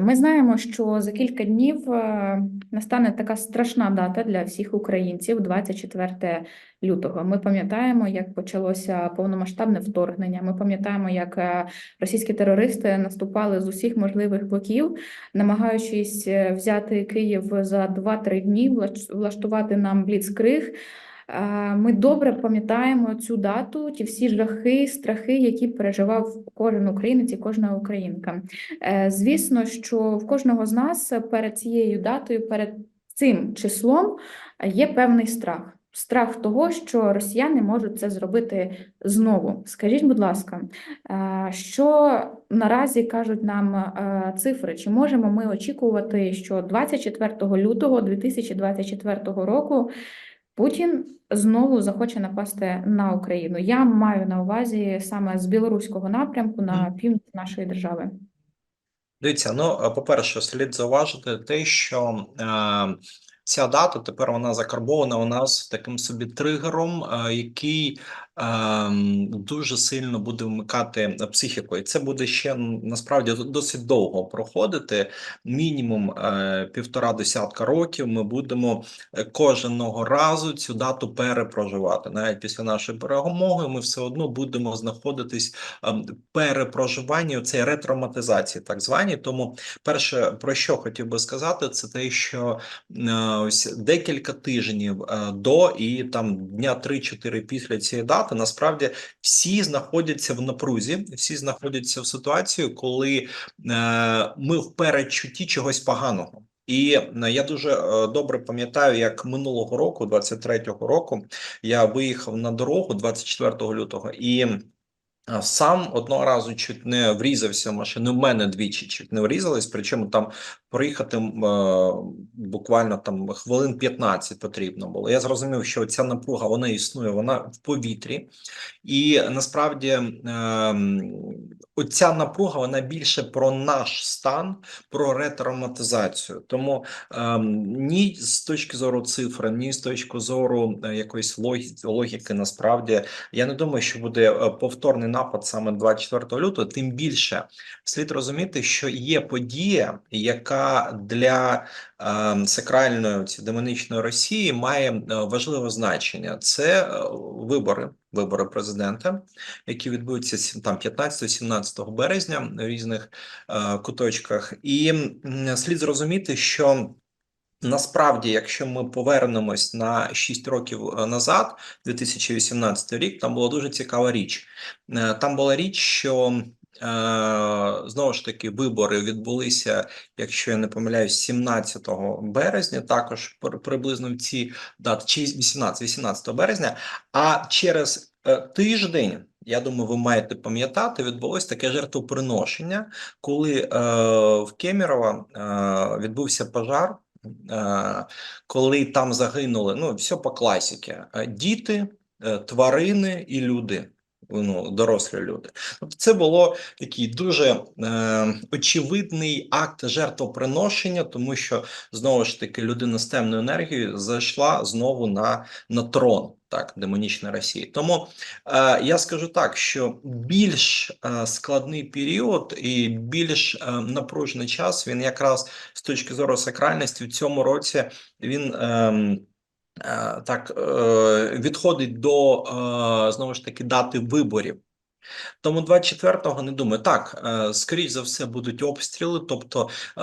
Ми знаємо, що за кілька днів е, настане така страшна дата для всіх українців 24 лютого. Ми пам'ятаємо, як почалося повномасштабне вторгнення. Ми пам'ятаємо, як е, російські терористи наступали з усіх можливих боків, намагаючись е, взяти Київ за 2-3 дні, влаштувати нам бліцкриг. Е, Ми добре пам'ятаємо цю дату, ті всі жахи, страхи, які переживав кожен українець і кожна українка. Е, Звісно, що в кожного з нас перед цією датою, перед цим числом є певний страх. Страх того, що росіяни можуть це зробити знову. Скажіть, будь ласка, е, що наразі кажуть нам цифри? Чи можемо ми очікувати, що 24 лютого 2024 року Путін знову захоче напасти на Україну? Я маю на увазі саме з білоруського напрямку на північ нашої держави. Дивіться, ну, е, по-перше, слід зауважити те, що е, ця дата тепер вона закарбована у нас таким собі тригером, е, який дуже сильно буде вмикати психіку. І це буде ще насправді досить довго проходити. Мінімум е, півтора десятка років ми будемо е, кожного разу цю дату перепроживати. Навіть після нашої перемоги ми все одно будемо знаходитись ем, перепроживанні цієї ретравматизації, так звані. Тому перше про що хотів би сказати, це те, що е, ось декілька тижнів до і там дня 3-4 після цієї дати, насправді всі знаходяться в напрузі, всі знаходяться в ситуації, коли е, ми в передчутті чогось поганого. І е, я дуже е, добре пам'ятаю, як минулого року, 23-го року, я виїхав на дорогу 24 лютого і. Сам одного разу чуть не врізався в машину. В мене двічі чуть не врізались. Причому там проїхати е, буквально там хвилин 15 потрібно було. Я зрозумів, що ця напруга вона існує, вона в повітрі, і насправді ем, оця напруга вона більше про наш стан, про ретравматизацію. Тому ем, ні з точки зору цифри, ні з точки зору е, якоїсь логі- логіки, насправді я не думаю, що буде е, повторний напад саме 24 лютого. Тим більше слід розуміти, що є подія, яка для е, сакральної ці демонічної Росії має е, важливе значення. Це е, вибори, вибори президента, які відбудуться там 15-17 березня в різних куточках, і слід зрозуміти, що. Насправді, якщо ми повернемось на 6 років назад, 2018 рік, там була дуже цікава річ. Там була річ, що знову ж таки вибори відбулися, якщо я не помиляюсь, 17 березня, також при- приблизно в ці дати, чи 18, 18 березня. А через е, тиждень. Я думаю, ви маєте пам'ятати, відбулось таке жертвоприношення, коли е, в Кемерово е, відбувся пожар, е, коли там загинули, ну, все по класіки, е, діти, е, тварини і люди, ну, дорослі люди. Тобто це було такий дуже е, очевидний акт жертвоприношення, тому що, знову ж таки, людина з темною енергією зайшла знову на, на трон. Так, демонічна Росії. Тому е, я скажу так, що більш е, складний період і більш е, напружений час він якраз з точки зору сакральності в цьому році він е, так е, відходить до е, знову ж таки дати виборів. Тому 24-го не думаю. Так, е, скоріш за все будуть обстріли, тобто е,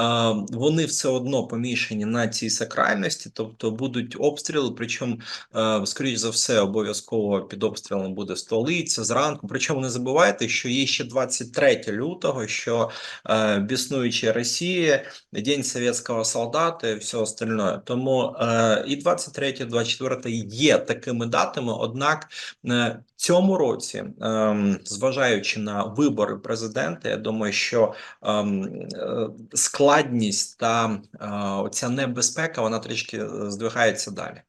вони все одно помішані на цій сакральності, тобто будуть обстріли. Причому, е, скоріш за все, обов'язково під обстрілом буде столиця зранку. Причому не забувайте, що є ще 23 лютого, що біснуюча Росія, День совєтського солдата і все остальне. Тому і 23, 24 є такими датами. Однак цьому році, ем, зважаючи на вибори президента, я думаю, що ем, е, складність та е, ця небезпека вона трішки е, здвигається далі.